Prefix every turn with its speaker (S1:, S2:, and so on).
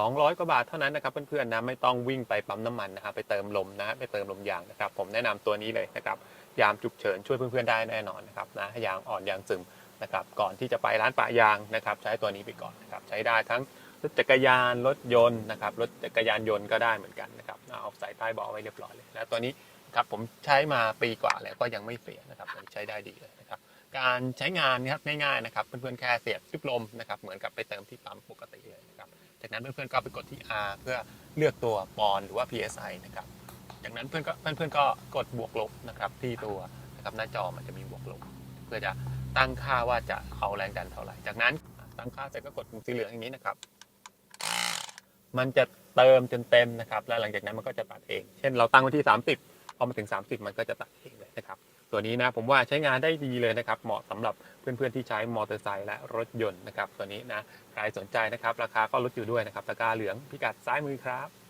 S1: 200 กว่าบาทเท่านั้นนะครับเพื่อนๆนะไม่ต้องวิ่งไปปั๊มน้ำมันนะครับไปเติมลมนะไปเติมลมยางนะครับ ผมแนะนำตัวนี้เลยนะครับยามฉุกเฉินช่วยเพื่อนๆได้แน่นอนนะครับนะยางอ่อนยางซึมนะครับก่อนที่จะไปร้านปะยางนะครับ ใช้ตัวนี้ไปก่อนนะครับใช้ได้ทั้งรถจักรยานรถยนต์นะครับรถจักรยานยนต์ก็ได้เหมือนกันนะครับเอาใส่ใต้เบาะไว้เรียบร้อยเลยแล้วตัวนี้ครับผมใช้มาปีกว่าแล้วก็ยังไม่เสียนะครับยังใช้ได้ดีเลยนะครับ การใช้งานนะครับง่ายๆนะครับเพื่อนๆแค่เสียบซิปลมนะครับเหมือนกับไปเติมที่ปั๊มปกติเลยนะครับ จากนั้นเพื่อนๆก็ไปกดที่ R เพื่อเลือกตัวปอนหรือว่า PSI นะครับจากนั้นเพื่อนก็เพื่อนๆก็กดบวกลบนะครับที่ตัวนะครับหน้าจอมันจะมีบวกลบ เพื่อจะตั้งค่าว่าจะเอาแรงดันเท่าไหร่ จากนั้นตั้งค่าเสร็จก็กดปุ่มสีเหลืองอย่างนี้นะครับ มันจะเติมจนเต็มนะครับ แล้วหลังจากนั้นมันก็จะตัดเอง เช่นเราตั้งไว้ที่ 30 อมาถึง 30 มันก็จะตัดเองเลยนะครับ ตัวนี้นะผมว่าใช้งานได้ดีเลยนะครับ เหมาะสำหรับเพื่อนๆที่ใช้มอเตอร์ไซค์และรถยนต์นะครับ ตัวนี้นะใครสนใจนะครับ ราคาก็ลดอยู่ด้วยนะครับตะกร้าเหลืองพิกัดซ้ายมือครับ